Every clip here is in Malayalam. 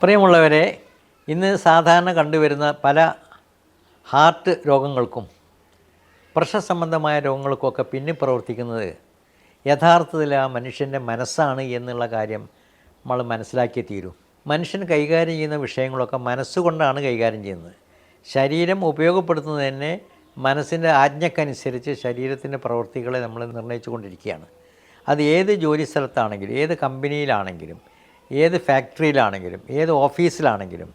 പ്രിയമുള്ളവരെ ഇന്ന് സാധാരണ കണ്ടുവരുന്ന പല ഹാർട്ട് രോഗങ്ങൾക്കും പ്രഷർ സംബന്ധമായ രോഗങ്ങൾക്കുമൊക്കെ പിന്നിൽ പ്രവർത്തിക്കുന്നത് യഥാർത്ഥത്തിൽ ആ മനുഷ്യന്റെ മനസ്സാണ് എന്നുള്ള കാര്യം നമ്മൾ മനസ്സിലാക്കി തീരൂ. മനുഷ്യൻ കൈകാര്യം ചെയ്യുന്ന വിഷയങ്ങളൊക്കെ മനസ്സുകൊണ്ടാണ് കൈകാര്യം ചെയ്യുന്നത്. ശരീരം ഉപയോഗപ്പെടുത്തുന്നത് തന്നെ മനസ്സിന്റെ ആജ്ഞക്കനുസരിച്ച് ശരീരത്തിന്റെ പ്രവൃത്തികളെ നമ്മൾ നിർണയിച്ചു കൊണ്ടിരിക്കുകയാണ് അത് ഏത് ജോലി സ്ഥലത്താണെങ്കിലും ഏത് കമ്പനിയിലാണെങ്കിലും ഏത് ഫാക്ടറിയിലാണെങ്കിലും ഏത് ഓഫീസിലാണെങ്കിലും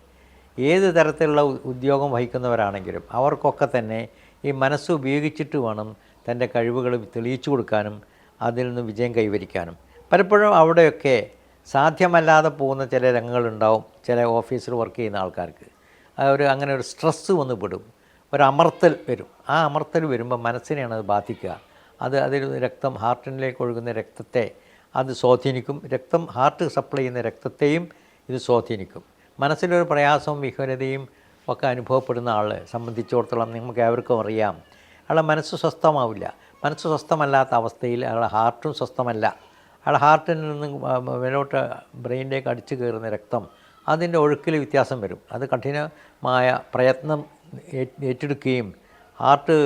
ഏത് തരത്തിലുള്ള ഉദ്യോഗം വഹിക്കുന്നവരാണെങ്കിലും അവർക്കൊക്കെ തന്നെ ഈ മനസ്സ് ഉപയോഗിച്ചിട്ട് വേണം തന്റെ കഴിവുകൾ തെളിയിച്ചു കൊടുക്കാനും അതിൽ നിന്ന് വിജയം കൈവരിക്കാനും. പലപ്പോഴും അവിടെയൊക്കെ സാധ്യമല്ലാതെ പോകുന്ന ചില രംഗങ്ങളുണ്ടാവും ചില ഓഫീസിൽ വർക്ക് ചെയ്യുന്ന ആൾക്കാർക്ക്. ഒരു അങ്ങനെ ഒരു സ്ട്രെസ്സ് വന്ന് പെടും ഒരു അമർത്തൽ വരും. ആ അമർത്തൽ വരുമ്പോൾ മനസ്സിനെയാണ് അത് ബാധിക്കുക. അത് അതിൽ രക്തം ഹാർട്ടിലേക്ക് ഒഴുകുന്ന രക്തത്തെ അത് സ്വാധീനിക്കും. രക്തം ഹാർട്ട് സപ്ലൈ ചെയ്യുന്ന രക്തത്തെയും ഇത് സ്വാധീനിക്കും. മനസ്സിലൊരു പ്രയാസവും വിഹ്വലതയും ഒക്കെ അനുഭവപ്പെടുന്ന ആളെ സംബന്ധിച്ചിടത്തോളം നമുക്ക് ഏവർക്കും അറിയാം. അയാളെ മനസ്സ് സ്വസ്ഥമാവില്ല. മനസ്സ് സ്വസ്ഥമല്ലാത്ത അവസ്ഥയിൽ അയാളുടെ ഹാർട്ടും സ്വസ്ഥമല്ല. അയാളുടെ ഹാർട്ടിൽ നിന്ന് മേലോട്ട് ബ്രെയിനിലേക്ക് അടിച്ചു കയറുന്ന രക്തം അതിന്റെ ഒഴുക്കിൽ വ്യത്യാസം വരും. അത് കഠിനമായ പ്രയത്നം ഏറ്റ് ഏറ്റെടുക്കുകയും ഹാർട്ട്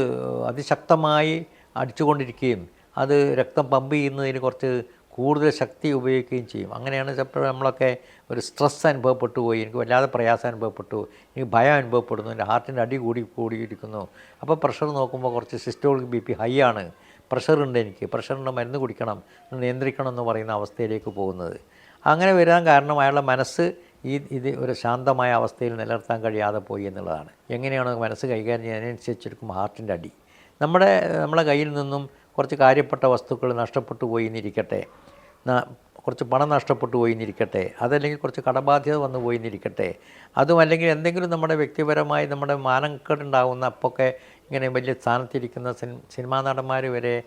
അതിശക്തമായി അടിച്ചുകൊണ്ടിരിക്കുകയും അത് രക്തം പമ്പ് ചെയ്യുന്നതിന് കുറച്ച് കൂടുതൽ ശക്തി ഉപയോഗിക്കുകയും ചെയ്യും. അങ്ങനെയാണ് ചിലപ്പോൾ നമ്മളൊക്കെ ഒരു സ്ട്രെസ് അനുഭവപ്പെട്ടു പോയി എനിക്ക് വല്ലാതെ പ്രയാസം അനുഭവപ്പെട്ടു എനിക്ക് ഭയം അനുഭവപ്പെടുന്നു എന്റെ ഹാർട്ടിന്റെ അടി കൂടി കൂടിയിരിക്കുന്നു. അപ്പോൾ പ്രഷർ നോക്കുമ്പോൾ കുറച്ച് സിസ്റ്റോളിക് ബി പി ഹൈ ആണ്. പ്രഷർ ഉണ്ട് എനിക്ക്. പ്രഷറിന്റെ മരുന്ന് കുടിക്കണം നിയന്ത്രിക്കണം എന്ന് പറയുന്ന അവസ്ഥയിലേക്ക് പോകുന്നത്. അങ്ങനെ വരാൻ കാരണം അയാളുടെ മനസ്സ് ഈ ഇത് ഒരു ശാന്തമായ അവസ്ഥയിൽ നിലനിർത്താൻ കഴിയാതെ പോയി എന്നുള്ളതാണ്. എങ്ങനെയാണ് മനസ്സ് കൈകാര്യം ചെയ്യുന്നതിനനുസരിച്ചിരിക്കും ഹാർട്ടിന്റെ അടി. നമ്മുടെ നമ്മുടെ കയ്യിൽ നിന്നും കുറച്ച് കാര്യപ്പെട്ട വസ്തുക്കൾ നഷ്ടപ്പെട്ടു പോയി എന്നിരിക്കട്ടെ. കുറച്ച് പണം നഷ്ടപ്പെട്ടു പോയിന്നിരിക്കട്ടെ. അതല്ലെങ്കിൽ കുറച്ച് കടബാധ്യത വന്നു പോയിന്നിരിക്കട്ടെ. അതും അല്ലെങ്കിൽ എന്തെങ്കിലും നമ്മുടെ വ്യക്തിപരമായി നമ്മുടെ മാനക്കേടുണ്ടാകുന്ന അപ്പൊക്കെ ഇങ്ങനെ വലിയ സ്ഥാനത്തിരിക്കുന്ന സിനിമാ നടന്മാർ വരെ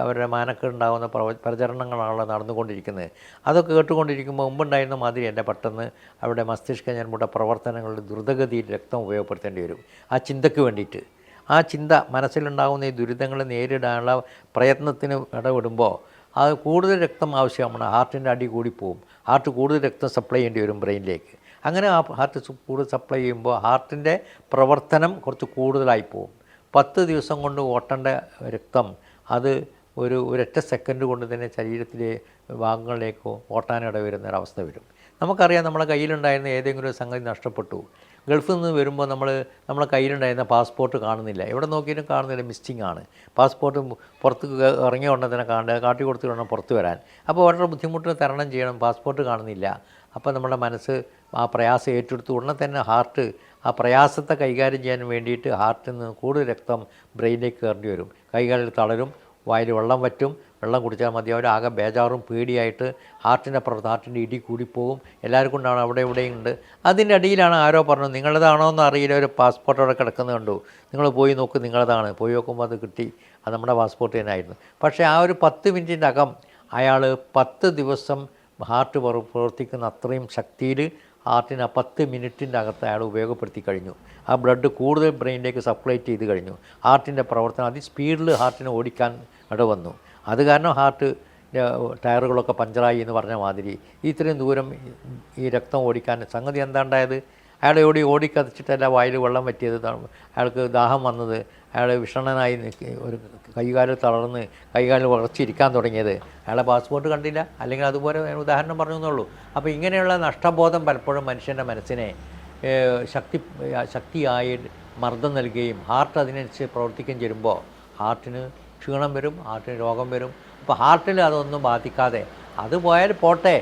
അവരുടെ മാനക്കേടുണ്ടാകുന്ന പ്രവ പ്രചരണങ്ങളാണല്ലോ നടന്നുകൊണ്ടിരിക്കുന്നത്. അതൊക്കെ കേട്ടുകൊണ്ടിരിക്കുമ്പോൾ മുമ്പുണ്ടായിരുന്ന മാതിരി എന്റെ പെട്ടെന്ന് അവരുടെ മസ്തിഷ്ക ഞാൻ പ്രവർത്തനങ്ങളിൽ ദ്രുതഗതിയിൽ രക്തം ഉപയോഗപ്പെടുത്തേണ്ടി വരും. ആ ചിന്തയ്ക്ക് വേണ്ടിയിട്ട്. ആ ചിന്ത മനസ്സിലുണ്ടാകുന്ന ഈ ദുരിതങ്ങളെ നേരിടാനുള്ള പ്രയത്നത്തിന് ഇടപെടുമ്പോൾ അത് കൂടുതൽ രക്തം ആവശ്യമാണ്. ഹാർട്ടിന്റെ അടി കൂടി പോകും ഹാർട്ട് കൂടുതൽ രക്തം സപ്ലൈ ചെയ്യേണ്ടി വരും ബ്രെയിനിലേക്ക്. അങ്ങനെ ആ ഹാർട്ട് കൂടുതൽ സപ്ലൈ ചെയ്യുമ്പോൾ ഹാർട്ടിന്റെ പ്രവർത്തനം കുറച്ച് കൂടുതലായി പോകും പത്ത് ദിവസം കൊണ്ട് ഓട്ടേണ്ട രക്തം അത് ഒരു ഒരൊറ്റ സെക്കൻഡ് കൊണ്ട് തന്നെ ശരീരത്തിലെ ഭാഗങ്ങളിലേക്കോ ഓട്ടാനിട വരുന്ന ഒരവസ്ഥ വരും. നമുക്കറിയാം നമ്മുടെ കയ്യിലുണ്ടായിരുന്ന ഏതെങ്കിലും ഒരു സംഗതി നഷ്ടപ്പെട്ടു. ഗൾഫിൽ നിന്ന് വരുമ്പോൾ നമ്മൾ നമ്മളെ കയ്യിലുണ്ടായിരുന്ന പാസ്പോർട്ട് കാണുന്നില്ല. എവിടെ നോക്കിയാലും കാണുന്നില്ല മിസ്സിങ് ആണ്. പാസ്പോർട്ട് പുറത്ത് ഇറങ്ങിയ ഉടനെ തന്നെ കാണുക കാട്ടി കൊടുത്ത് പുറത്ത് വരാൻ. അപ്പോൾ വളരെ ബുദ്ധിമുട്ട് തരണം ചെയ്യണം പാസ്പോർട്ട് കാണുന്നില്ല. അപ്പോൾ നമ്മുടെ മനസ്സ് ആ പ്രയാസം ഏറ്റെടുത്ത് ഉടനെ തന്നെ ഹാർട്ട് ആ പ്രയാസത്തെ കൈകാര്യം ചെയ്യാൻ വേണ്ടിയിട്ട് ഹാർട്ടിൽ നിന്ന് കൂടുതൽ രക്തം ബ്രെയിനിലേക്ക് കയറേണ്ടി വരും. കൈകാലിൽ തളരും വായിൽ വെള്ളം വറ്റും വെള്ളം കുടിച്ചാൽ മതി. അവർ ആകെ ബേജാറും പേടിയായിട്ട് ഹാർട്ടിന്റെ പുറത്ത് ഹാർട്ടിന്റെ ഇടി കൂടിപ്പോകും. എല്ലാവർക്കും കൊണ്ടാണ് അവിടെ ഇവിടെയും ഉണ്ട്. അതിന്റെ അടിയിലാണ് ആരോ പറഞ്ഞു നിങ്ങളതാണോ എന്ന് അറിയില്ല. ഒരു പാസ്പോർട്ട് അവിടെ കിടക്കുന്നത് കണ്ടു. നിങ്ങൾ പോയി നോക്ക് നിങ്ങളതാണ്. പോയി നോക്കുമ്പോൾ അത് കിട്ടി. അത് നമ്മുടെ പാസ്പോർട്ട് തന്നെ ആയിരുന്നു പക്ഷേ ആ ഒരു പത്ത് മിനിറ്റിന്റെ അകം അയാൾ പത്ത് ദിവസം ഹാർട്ട് പ്രവ- പ്രവർത്തിക്കുന്ന അത്രയും ശക്തിയിൽ ഹാർട്ടിന് ആ പത്ത് മിനിറ്റിന്റെ അകത്ത് അയാൾ ഉപയോഗപ്പെടുത്തി കഴിഞ്ഞു. ആ ബ്ലഡ് കൂടുതൽ ബ്രെയിനിലേക്ക് സപ്ലൈ ചെയ്ത് കഴിഞ്ഞു. ഹാർട്ടിന്റെ പ്രവർത്തനം അതി സ്പീഡിൽ ഹാർട്ടിനെ ഓടിക്കാൻ ഇടവന്നു അത് കാരണം ഹാർട്ട് ടയറുകളൊക്കെ പഞ്ചറായി എന്ന് പറഞ്ഞ മാതിരി ഇത്രയും ദൂരം ഈ- രക്തം ഓടിക്കാൻ സംഗതി എന്താണ്ടായത്? അയാളെ ഓടി ഓടിക്കതച്ചിട്ടല്ല വായിൽ വെള്ളം പറ്റിയത് അയാൾക്ക് ദാഹം വന്നത്. അയാൾ വിഷണനായി ഒരു കൈകാലിൽ തളർന്ന് കൈകാലിൽ ഉറച്ചിരിക്കാൻ തുടങ്ങിയത്. അയാളെ പാസ്പോർട്ട് കണ്ടില്ല. അല്ലെങ്കിൽ അതുപോലെ ഞാൻ ഉദാഹരണം പറഞ്ഞു എന്നുള്ളൂ അപ്പോൾ ഇങ്ങനെയുള്ള നഷ്ടബോധം പലപ്പോഴും മനുഷ്യന്റെ മനസ്സിനെ ശക്തി ശക്തിയായി മർദ്ദം നൽകുകയും ഹാർട്ട് അതിനനുസരിച്ച് പ്രവർത്തിക്കുകയും ചെയ്യുമ്പോൾ ഹാർട്ടിന് ക്ഷീണം വരും ഹാർട്ടിന് രോഗം വരും. അപ്പോൾ ഹാർട്ടിൽ അതൊന്നും ബാധിക്കാതെ. അത് പോയാൽ പോട്ടെ.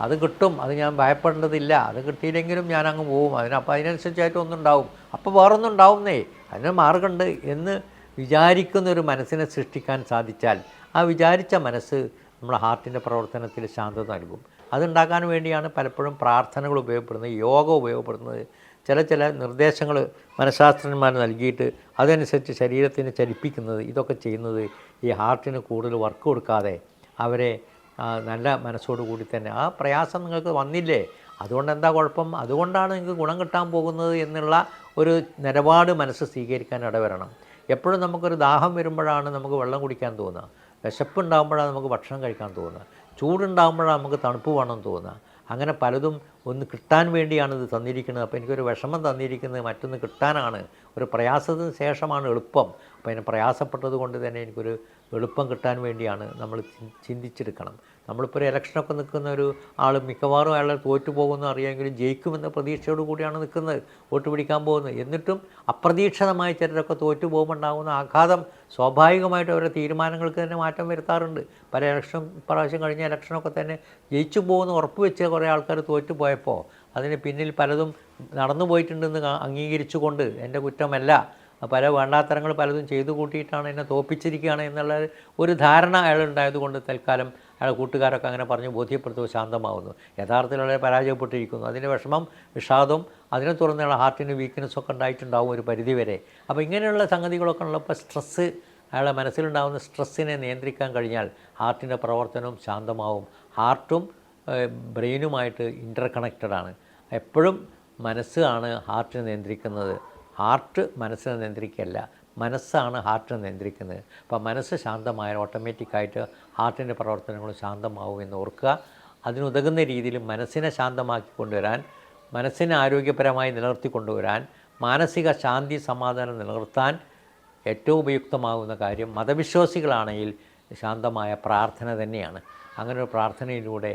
അത് കിട്ടും. അത് ഞാൻ ഭയപ്പെടേണ്ടതില്ല. അത് കിട്ടിയില്ലെങ്കിലും ഞാൻ അങ്ങ് പോവും. അതിന് അപ്പോൾ അതിനനുസരിച്ചായിട്ട് ഒന്നും ഉണ്ടാവും അപ്പോൾ വേറൊന്നും ഉണ്ടാവുന്നേ. അതിന് മാർഗമുണ്ട് എന്ന് വിചാരിക്കുന്ന ഒരു മനസ്സിനെ സൃഷ്ടിക്കാൻ സാധിച്ചാൽ ആ വിചാരിച്ച മനസ്സ് നമ്മുടെ ഹാർട്ടിന്റെ പ്രവർത്തനത്തിൽ ശാന്തത നൽകും. അതുണ്ടാക്കാൻ വേണ്ടിയാണ് പലപ്പോഴും പ്രാർത്ഥനകൾ ഉപയോഗപ്പെടുന്നത് യോഗ ഉപയോഗപ്പെടുന്നത്. ചില ചില നിർദ്ദേശങ്ങൾ മനഃശാസ്ത്രജ്ഞന്മാർ നൽകിയിട്ട് അതനുസരിച്ച് ശരീരത്തിനെ ചലിപ്പിക്കുന്നത് ഇതൊക്കെ ചെയ്യുന്നത് ഈ ഹാർട്ടിന് കൂടുതൽ വർക്ക് കൊടുക്കാതെ അവരെ നല്ല മനസ്സോടു കൂടി തന്നെ. ആ പ്രയാസം നിങ്ങൾക്ക് വന്നില്ലേ? അതുകൊണ്ട് എന്താ കുഴപ്പം? അതുകൊണ്ടാണ് നിങ്ങൾക്ക് ഗുണം കിട്ടാൻ പോകുന്നത് എന്നുള്ള ഒരു നിലപാട് മനസ്സ് സ്വീകരിക്കാൻ ഇടവരണം. എപ്പോഴും നമുക്കൊരു ദാഹം വരുമ്പോഴാണ് നമുക്ക് വെള്ളം കുടിക്കാൻ തോന്നുക. വിശപ്പുണ്ടാകുമ്പോഴാണ് നമുക്ക് ഭക്ഷണം കഴിക്കാൻ തോന്നുക. ചൂടുണ്ടാകുമ്പോഴാണ് നമുക്ക് തണുപ്പ് വേണം തോന്നുക. അങ്ങനെ പലതും ഒന്ന് കിട്ടാൻ വേണ്ടിയാണ് ഇത് തന്നിരിക്കുന്നത്. അപ്പോൾ എനിക്കൊരു വിഷമം തന്നിരിക്കുന്നത് മറ്റൊന്ന് കിട്ടാനാണ്. ഒരു പ്രയാസത്തിന് ശേഷമാണ് എളുപ്പം. അപ്പോൾ അതിന് പ്രയാസപ്പെട്ടത് കൊണ്ട് തന്നെ എനിക്കൊരു എളുപ്പം കിട്ടാൻ വേണ്ടിയാണ് നമ്മൾ ചിന്തിച്ചെടുക്കണം. നമ്മളിപ്പോൾ ഒരു ഇലക്ഷനൊക്കെ നിൽക്കുന്ന ഒരു ആൾ മിക്കവാറും അയാൾ തോറ്റു പോകുമെന്ന് അറിയാമെങ്കിലും ജയിക്കുമെന്ന പ്രതീക്ഷയോട് കൂടിയാണ് നിൽക്കുന്നത്. വോട്ട് പിടിക്കാൻ പോകുന്നത്. എന്നിട്ടും അപ്രതീക്ഷിതമായി ചിലരൊക്കെ തോറ്റു ആഘാതം സ്വാഭാവികമായിട്ട് അവരുടെ തീരുമാനങ്ങൾക്ക് തന്നെ മാറ്റം വരുത്താറുണ്ട്. പല ഇലക്ഷൻ പ്രാവശ്യം കഴിഞ്ഞ ഇലക്ഷനൊക്കെ തന്നെ ജയിച്ചു പോകുമെന്ന് ഉറപ്പ് വെച്ച കുറേ ആൾക്കാർ തോറ്റു പോയപ്പോൾ അതിന് പിന്നിൽ പലതും നടന്നു പോയിട്ടുണ്ടെന്ന് അംഗീകരിച്ചുകൊണ്ട് എന്റെ കുറ്റമല്ല പല വേണ്ടാത്തരങ്ങൾ പലതും ചെയ്തു കൂട്ടിയിട്ടാണ് എന്നെ തോപ്പിച്ചിരിക്കുകയാണ് എന്നുള്ള ഒരു ധാരണ അയാളുണ്ടായതുകൊണ്ട് തൽക്കാലം അയാൾ കൂട്ടുകാരൊക്കെ അങ്ങനെ പറഞ്ഞ് ബോധ്യപ്പെടുത്തുമ്പോൾ ശാന്തമാവുന്നു. യഥാർത്ഥത്തിൽ വളരെ പരാജയപ്പെട്ടിരിക്കുന്നു. അതിന്റെ വിഷമം വിഷാദം അതിനെ തുടർന്നുള്ള ഹാർട്ടിന് വീക്ക്നെസ്സൊക്കെ ഉണ്ടായിട്ടുണ്ടാവും ഒരു പരിധിവരെ. അപ്പോൾ ഇങ്ങനെയുള്ള സംഗതികളൊക്കെ ഉള്ളപ്പോൾ സ്ട്രെസ്സ് അയാളുടെ മനസ്സിലുണ്ടാകുന്ന സ്ട്രെസ്സിനെ നിയന്ത്രിക്കാൻ കഴിഞ്ഞാൽ ഹാർട്ടിന്റെ പ്രവർത്തനവും ശാന്തമാവും. ഹാർട്ടും ബ്രെയിനുമായിട്ട് ഇന്റർ കണക്റ്റഡാണ് എപ്പോഴും മനസ്സാണ് ഹാർട്ടിനെ നിയന്ത്രിക്കുന്നത്. ഹാർട്ട് മനസ്സിനെ നിയന്ത്രിക്കല്ല മനസ്സാണ് ഹാർട്ടിനെ നിയന്ത്രിക്കുന്നത്. അപ്പോൾ മനസ്സ് ശാന്തമായാൽ ഓട്ടോമാറ്റിക്കായിട്ട് ഹാർട്ടിന്റെ പ്രവർത്തനങ്ങളും ശാന്തമാവും എന്ന് ഓർക്കുക. അതിനുതകുന്ന രീതിയിൽ മനസ്സിനെ ശാന്തമാക്കി കൊണ്ടുവരാൻ മനസ്സിനെ ആരോഗ്യപരമായി നിലനിർത്തി കൊണ്ടുവരാൻ മാനസിക ശാന്തി സമാധാനം നിലനിർത്താൻ ഏറ്റവും ഉപയുക്തമാകുന്ന കാര്യം മതവിശ്വാസികളാണെങ്കിൽ ശാന്തമായ പ്രാർത്ഥന തന്നെയാണ്. അങ്ങനെ ഒരു പ്രാർത്ഥനയിലൂടെ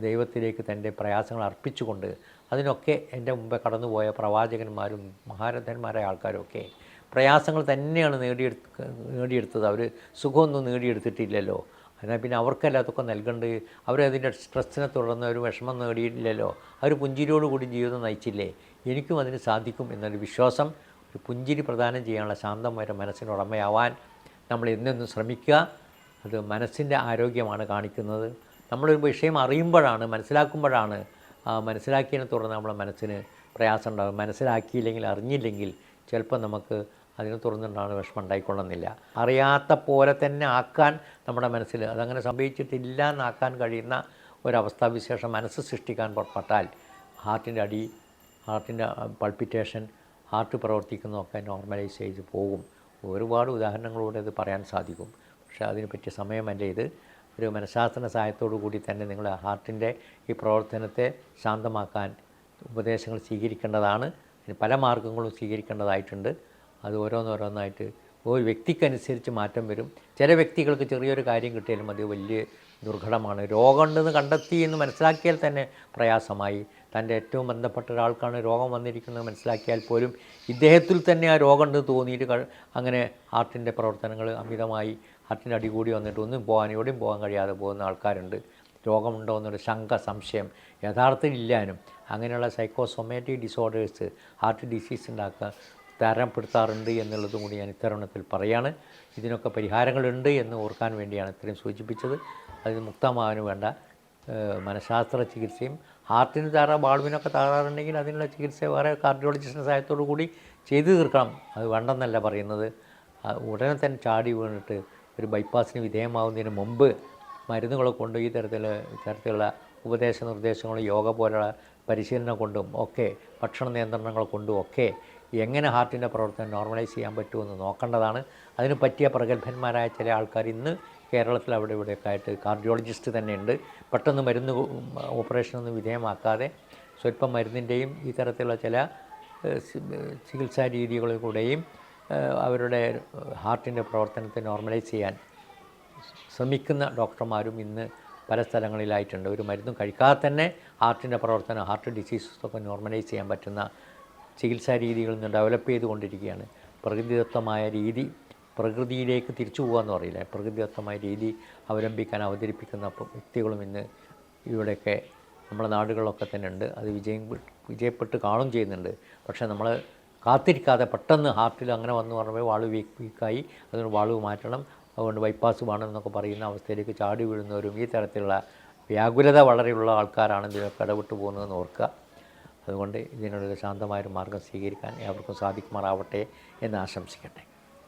ദൈവത്തിലേക്ക് തന്റെ പ്രയാസങ്ങൾ അർപ്പിച്ചുകൊണ്ട് അതിനൊക്കെ എന്റെ മുമ്പേ കടന്നുപോയ പ്രവാചകന്മാരും മഹാരഥന്മാരായ ആൾക്കാരൊക്കെ പ്രയാസങ്ങൾ തന്നെയാണ് നേടിയെടുത്ത് നേടിയെടുത്തത്. അവർ സുഖമൊന്നും നേടിയെടുത്തിട്ടില്ലല്ലോ. എന്നാൽ പിന്നെ അവർക്കല്ലാത്തൊക്കെ നൽകേണ്ടത്? അവരതിന്റെ സ്ട്രെസ്സിനെ തുടർന്ന് ഒരു വിഷമം നേടിയില്ലല്ലോ അവർ പുഞ്ചിരിയോടുകൂടി ജീവിതം നയിച്ചില്ലേ? എനിക്കും അതിന് സാധിക്കും എന്നൊരു വിശ്വാസം ഒരു പുഞ്ചിരി പ്രദാനം ചെയ്യാനുള്ള ശാന്തമായ മനസ്സിന് ഉടമയാവാൻ നമ്മൾ എന്നെന്നും ശ്രമിക്കുക. അത് മനസ്സിന്റെ ആരോഗ്യമാണ് കാണിക്കുന്നത്. നമ്മളൊരു വിഷയം അറിയുമ്പോഴാണ് മനസ്സിലാക്കുമ്പോഴാണ് മനസ്സിലാക്കിയതിനെ തുടർന്ന് നമ്മുടെ മനസ്സിന് പ്രയാസം ഉണ്ടാകും മനസ്സിലാക്കിയില്ലെങ്കിൽ അറിഞ്ഞില്ലെങ്കിൽ ചിലപ്പോൾ നമുക്ക് അതിനെ തുടർന്നുണ്ടാകുന്ന വിഷമം ഉണ്ടായിക്കൊള്ളുന്നില്ല. അറിയാത്ത പോലെ തന്നെ ആക്കാൻ നമ്മുടെ മനസ്സിൽ അതങ്ങനെ സംഭവിച്ചിട്ടില്ല എന്നാക്കാൻ കഴിയുന്ന ഒരവസ്ഥാവിശേഷം മനസ്സ് സൃഷ്ടിക്കാൻ പുറപ്പെട്ടാൽ ഹാർട്ടിന്റെ അടി ഹാർട്ടിന്റെ പൾപ്പിറ്റേഷൻ ഹാർട്ട് പ്രവർത്തിക്കുന്നതൊക്കെ നോർമലൈസ് ചെയ്ത് പോകും. ഒരുപാട് ഉദാഹരണങ്ങളോടെ അത് പറയാൻ സാധിക്കും. പക്ഷേ അതിനെപ്പറ്റി സമയമല്ല ഇത് ഒരു മനഃശാസ്ത്ര സഹായത്തോടു കൂടി തന്നെ നിങ്ങൾ ഹാർട്ടിന്റെ ഈ പ്രവർത്തനത്തെ ശാന്തമാക്കാൻ ഉപദേശങ്ങൾ സ്വീകരിക്കേണ്ടതാണ്. പല മാർഗങ്ങളും സ്വീകരിക്കേണ്ടതായിട്ടുണ്ട്. അത് ഓരോന്നോരോന്നായിട്ട് ഒരു വ്യക്തിക്കനുസരിച്ച് മാറ്റം വരും. ചില വ്യക്തികൾക്ക് ചെറിയൊരു കാര്യം കിട്ടിയാലും അത് വലിയ ദുർഘടമാണ്. രോഗമുണ്ടെന്ന് കണ്ടെത്തി എന്ന് മനസ്സിലാക്കിയാൽ തന്നെ പ്രയാസമായി. തന്റെ ഏറ്റവും ബന്ധപ്പെട്ട ഒരാൾക്കാണ് രോഗം വന്നിരിക്കുന്നത് മനസ്സിലാക്കിയാൽ പോലും ഇദ്ദേഹത്തിൽ തന്നെ ആ രോഗമുണ്ടെന്ന് തോന്നിയിട്ട് അങ്ങനെ ഹാർട്ടിന്റെ പ്രവർത്തനങ്ങൾ അമിതമായി ഹാർട്ടിന്റെ അടി കൂടി വന്നിട്ട് ഒന്നും എവിടെയും പോകാൻ കഴിയാതെ പോകുന്ന ആൾക്കാരുണ്ട്. രോഗമുണ്ടോ എന്നൊരു ശങ്ക സംശയം യഥാർത്ഥത്തിൽ ഇല്ലാനും അങ്ങനെയുള്ള സൈക്കോസൊമാറ്റിക് ഡിസോർഡേഴ്സ് ഹാർട്ട് ഡിസീസ് ഉണ്ടാക്കുക തരപ്പെടുത്താറുണ്ട് എന്നുള്ളതും കൂടി ഞാൻ ഇത്തരണത്തിൽ പറയാണ്. ഇതിനൊക്കെ പരിഹാരങ്ങളുണ്ട് എന്ന് ഓർക്കാൻ വേണ്ടിയാണ് ഇത്രയും സൂചിപ്പിച്ചത്. അതിന് മുക്തമാവാനും വേണ്ട മനഃശാസ്ത്ര ചികിത്സയും ഹാർട്ടിന് താറ ബാൾവിനൊക്കെ താറാറുണ്ടെങ്കിൽ അതിനുള്ള ചികിത്സ വേറെ കാർഡിയോളജിസ്റ്റിന്റെ സഹായത്തോടു കൂടി ചെയ്തു തീർക്കണം. അത് വേണ്ടെന്നല്ല പറയുന്നത്. ഉടനെ തന്നെ ചാടി വീണിട്ട് ഒരു ബൈപ്പാസിന് വിധേയമാവുന്നതിന് മുമ്പ് മരുന്നുകളെ കൊണ്ട് ഈ തരത്തിൽ ഇത്തരത്തിലുള്ള ഉപദേശ നിർദ്ദേശങ്ങളും യോഗ പോലുള്ള പരിശീലനം കൊണ്ടും ഒക്കെ ഭക്ഷണ നിയന്ത്രണങ്ങൾ കൊണ്ടും ഒക്കെ എങ്ങനെ ഹാർട്ടിന്റെ പ്രവർത്തനം നോർമലൈസ് ചെയ്യാൻ പറ്റുമെന്ന് നോക്കേണ്ടതാണ്. അതിന് പറ്റിയ പ്രഗത്ഭന്മാരായ ചില ആൾക്കാർ ഇന്ന് കേരളത്തിൽ അവിടെ ഇവിടെയൊക്കെ ആയിട്ട് കാർഡിയോളജിസ്റ്റ് തന്നെയുണ്ട്. പെട്ടെന്ന് മരുന്ന് ഓപ്പറേഷനൊന്നും വിധേയമാക്കാതെ സ്വല്പം മരുന്നിന്റെയും ഈ തരത്തിലുള്ള ചില ചികിത്സാ രീതികളിൽ കൂടെയും അവരുടെ ഹാർട്ടിന്റെ പ്രവർത്തനത്തെ നോർമലൈസ് ചെയ്യാൻ ശ്രമിക്കുന്ന ഡോക്ടർമാരും ഇന്ന് പല സ്ഥലങ്ങളിലായിട്ടുണ്ട്. ഒരു മരുന്നും കഴിക്കാതെ തന്നെ ഹാർട്ടിന്റെ പ്രവർത്തനം ഹാർട്ട് ഡിസീസസൊക്കെ നോർമലൈസ് ചെയ്യാൻ പറ്റുന്ന ചികിത്സാ രീതികൾ ഇന്ന് ഡെവലപ്പ് ചെയ്തുകൊണ്ടിരിക്കുകയാണ്. പ്രകൃതിദത്തമായ രീതി പ്രകൃതിയിലേക്ക് തിരിച്ചു പോകാമെന്ന് പറയില്ല? പ്രകൃതിദത്തമായ രീതി അവലംബിക്കാൻ അവതരിപ്പിക്കുന്ന വ്യക്തികളും ഇന്ന് ഇവിടെയൊക്കെ നമ്മുടെ നാടുകളിലൊക്കെ തന്നെ ഉണ്ട് അത് വിജയം വിജയപ്പെട്ട് കാണും ചെയ്യുന്നുണ്ട്. പക്ഷേ നമ്മൾ കാത്തിരിക്കാതെ പെട്ടെന്ന് ഹാർട്ടിൽ അങ്ങനെ വന്നു പറയുമ്പോൾ വാൾ വീക്ക് വീക്കായി. അതുകൊണ്ട് വാൾ മാറ്റണം. അതുകൊണ്ട് ബൈപ്പാസ് വേണം എന്നൊക്കെ പറയുന്ന അവസ്ഥയിലേക്ക് ചാടി വീഴുന്നവരും ഈ തരത്തിലുള്ള വ്യാകുലത വളരെയുള്ള ആൾക്കാരാണ് ഇതിനൊക്കെ ഇടപെട്ട് പോകുന്നതെന്ന് ഓർക്കുക. അതുകൊണ്ട് ഇതിനൊരു ശാന്തമായൊരു മാർഗം സ്വീകരിക്കാൻ ഏവർക്കും സാധിക്കുമാറാവട്ടെ എന്ന് ആശംസിക്കട്ടെ.